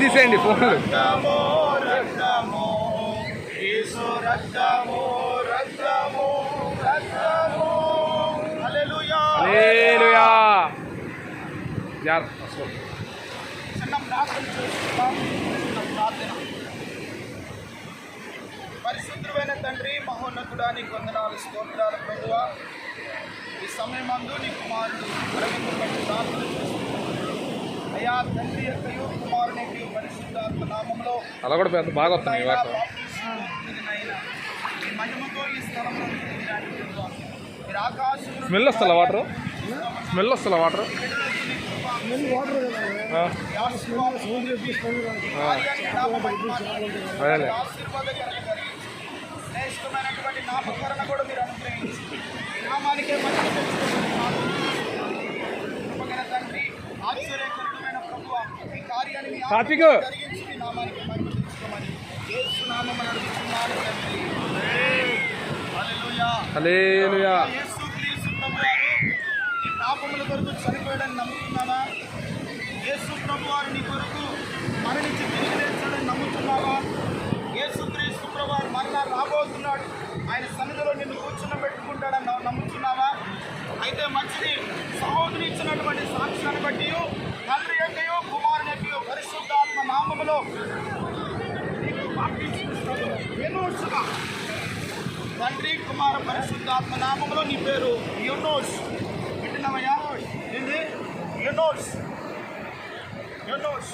తీసేయండి ఫోన్లు. చిన్న ప్రార్థన పరిశుద్ధమైన తండ్రి మహోన్నతుడా నీకు వందనాలు స్తోత్రాలు ప్రభువ. ఈ సమయమందు నీ కుమారుడు ప్రార్థన చేసుకుంటున్నాడు అయా తండ్రి యొక్కయు కుమారుని యొక్క పరిశుద్ధాత్మ నామంలో అలా కూడా పెద్ద బాగా వస్తున్నాయి నాయనా, వాటర్ స్మెల్ వస్తుందా వాటర్? స్మెల్ వస్తుందా వాటర్? అదేలే. తండ్రి హల్లెలూయా. హల్లెలూయా యేసు క్రీస్తు ప్రభువారు నీ పాపముల కొరకు చనిపోయాడని నమ్ముతున్నావా? యేసు ప్రభువారు నీ కొరకు మరణించి తిరిగి లేచాడని నమ్ముతున్నావా? యేసు క్రీస్తు ప్రభువారు మరలా రాబోతున్నాడు ఆయన సన్నిధిలో నిన్ను కూర్చున్న పెట్టుకుంటాడని నమ్ము- నమ్ముతున్నావా అయితే మంచిది సహోదరి ఇచ్చినటువంటి సాక్ష్యాన్ని బట్టి తండ్రి యొక్కయో కుమారుని యొక్కయో పరిశుద్ధాత్మ తండ్రి కుమార పరిశుద్ధాత్మ నామంలో నీ పేరు యునోస్ వింటున్నావయ్యా ఏంది? యునోస్ యునోస్